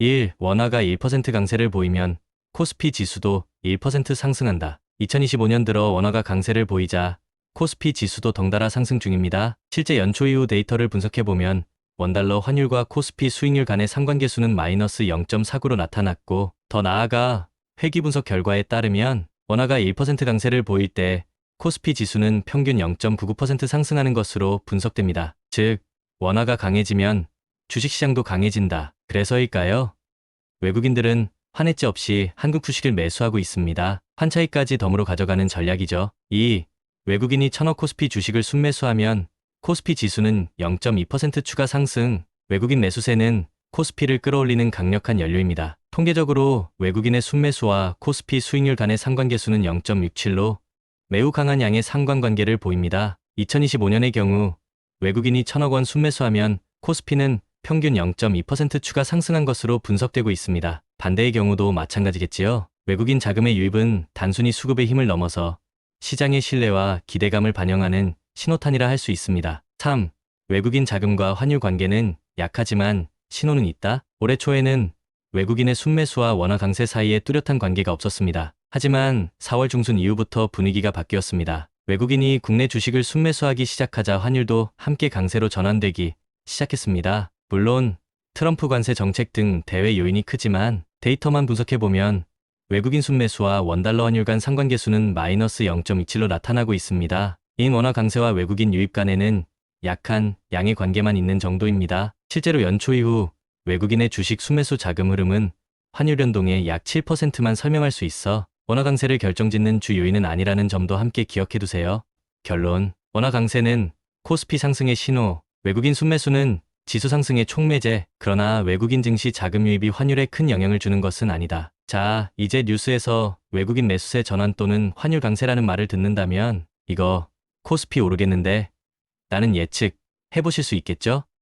1. 원화가 1% 강세를 보이면 코스피 지수도 1% 상승한다. 2025년 들어 원화가 강세를 보이자 코스피 지수도 덩달아 상승 중입니다. 실제 연초 이후 데이터를 분석해보면 원달러 환율과 코스피 수익률 간의 상관계수는 마이너스 0.49로 나타났고 더 나아가 회기 분석 결과에 따르면 원화가 1% 강세를 보일 때 코스피 지수는 평균 0.99% 상승하는 것으로 분석됩니다. 즉, 원화가 강해지면 주식시장도 강해진다. 그래서일까요? 외국인들은 환해지 없이 한국 주식을 매수하고 있습니다. 환차익까지 덤으로 가져가는 전략이죠. 2. 외국인이 천억 코스피 주식을 순매수하면 코스피 지수는 0.2% 추가 상승, 외국인 매수세는 코스피를 끌어올리는 강력한 연료입니다. 통계적으로 외국인의 순매수와 코스피 수익률 간의 상관계수는 0.67로 매우 강한 양의 상관관계를 보입니다. 2025년의 경우 외국인이 천억 원 순매수하면 코스피는 평균 0.2% 추가 상승한 것으로 분석되고 있습니다. 반대의 경우도 마찬가지겠지요. 외국인 자금의 유입은 단순히 수급의 힘을 넘어서 시장의 신뢰와 기대감을 반영하는 신호탄이라 할 수 있습니다. 3. 외국인 자금과 환율 관계는 약하지만 신호는 있다. 올해 초에는 외국인의 순매수와 원화 강세 사이에 뚜렷한 관계가 없었습니다. 하지만 4월 중순 이후부터 분위기가 바뀌었습니다. 외국인이 국내 주식을 순매수하기 시작하자 환율도 함께 강세로 전환되기 시작했습니다. 물론 트럼프 관세 정책 등 대외 요인이 크지만 데이터만 분석해보면 외국인 순매수와 원달러 환율 간 상관계수는 마이너스 0.27로 나타나고 있습니다. 인 원화 강세와 외국인 유입 간에는 약한 양의 관계만 있는 정도입니다. 실제로 연초 이후 외국인의 주식 순매수 자금 흐름은 환율 변동의 약 7%만 설명할 수 있어 원화 강세를 결정짓는 주 요인은 아니라는 점도 함께 기억해 두세요. 결론 원화 강세는 코스피 상승의 신호, 외국인 순매수는 지수 상승의 촉매제, 그러나 외국인 증시 자금 유입이 환율에 큰 영향을 주는 것은 아니다. 자, 이제 뉴스에서 외국인 매수세 전환 또는 환율 강세라는 말을 듣는다면 이거 코스피 오르겠는데 나는 예측 해보실 수 있겠죠?